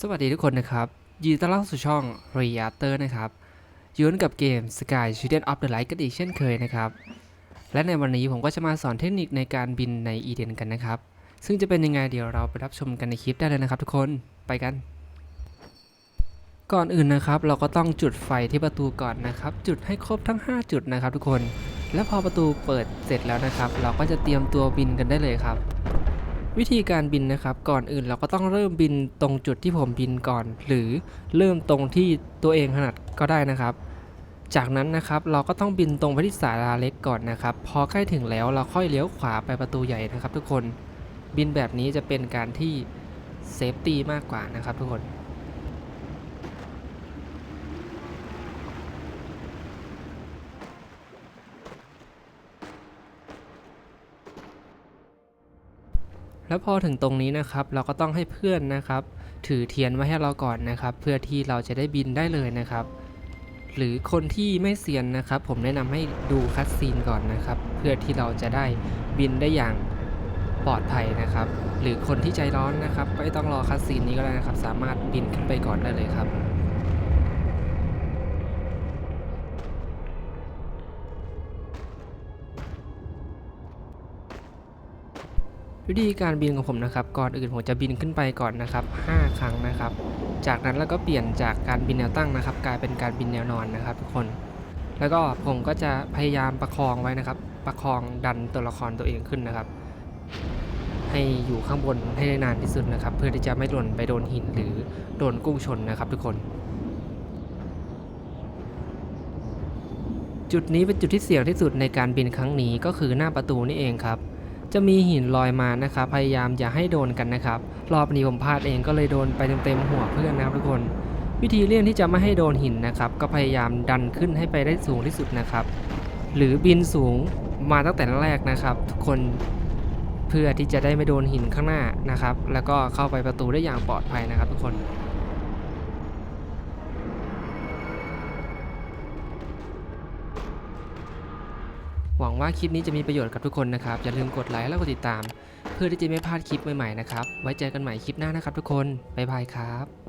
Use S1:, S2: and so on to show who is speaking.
S1: สวัสดีทุกคนนะครับ ยินดีต้อนรับสู่ช่อง r e a t o r นะครับย้อนกับเกม Sky Children of the Light กันอีกเช่นเคยนะครับ และในวันนี้ผมก็จะมาสอนเทคนิคในการบินใน Eden กันนะครับ ซึ่งจะเป็นยังไงเดี๋ยวเราไปรับชมกันในคลิปได้เลยนะครับทุกคนไปกัน ก่อนอื่นนะครับ เราก็ต้องจุดไฟที่ประตูก่อนนะครับ จุดให้ครบทั้ง 5 จุดนะครับ ทุกคน และพอประตูเปิดเสร็จแล้วนะครับ เราก็จะเตรียมตัวบินกันได้เลยครับ วิธีการบินนะครับ ก่อนอื่นเราก็ต้องเริ่มบินตรงจุดที่ผมบินก่อน หรือเริ่มตรงที่ตัวเองถนัดก็ได้นะครับ จากนั้นนะครับเราก็ต้องบินตรงไปที่ศาลาเล็กก่อนนะครับ พอใกล้ถึงแล้วเราค่อยเลี้ยวขวาไปประตูใหญ่นะครับ ทุกคนบินแบบนี้จะเป็นการที่เซฟตี้มากกว่านะครับทุกคน แล้วพอถึงตรงนี้นะครับ เราก็ต้องให้เพื่อนนะครับ ถือเทียนไว้ให้เราก่อนนะครับ เพื่อที่เราจะได้บินได้เลยนะครับ หรือคนที่ไม่เซียนนะครับ ผมแนะนำให้ดูคัดซีนก่อนนะครับ เพื่อที่เราจะได้บินได้อย่างปลอดภัยนะครับ หรือคนที่ใจร้อนนะครับไม่ต้องรอคัดซีนนี้ก็ได้นะครับ สามารถบินขึ้นไปก่อนได้เลยครับ วิธีการบินของผมนะครับ ก่อนอื่นผมจะบินขึ้นไปก่อนนะครับ 5 ครั้งนะครับ จากนั้นแล้วก็เปลี่ยนจากการบินแนวตั้งนะครับ กลายเป็นการบินแนวนอนนะครับ ทุกคน แล้วก็ผมก็จะพยายามประคองไว้นะครับ ประคองดันตัวละครตัวเองขึ้นนะครับ ให้อยู่ข้างบนให้ได้นานที่สุดนะครับ เพื่อที่จะไม่หล่นไปโดนหินหรือโดนกุ้งชนนะครับ ทุกคนจุดนี้เป็นจุดที่เสี่ยงที่สุดในการบินครั้งนี้ก็คือหน้าประตูนี่เองครับ จะมีหินลอยมานะครับพยายามอย่าให้โดนกันนะครับ รอบนี้ผมพลาดเองก็เลยโดนไปเต็มๆหัวเพื่อนนะครับทุกคน วิธีเลี่ยงที่จะไม่ให้โดนหินนะครับ ก็พยายามดันขึ้นให้ไปได้สูงที่สุดนะครับ หรือบินสูงมาตั้งแต่แรกนะครับ ทุกคนเพื่อที่จะได้ไม่โดนหินข้างหน้านะครับ แล้วก็เข้าไปประตูได้อย่างปลอดภัยนะครับ ทุกคน หวังว่าคลิปนี้จะมีประโยชน์กับทุกคนนะครับ อย่าลืมกดไลค์และกดติดตาม เพื่อที่จะไม่พลาดคลิปใหม่ๆนะครับ ไว้เจอกันใหม่คลิปหน้านะครับทุกคน บ๊ายบายครับ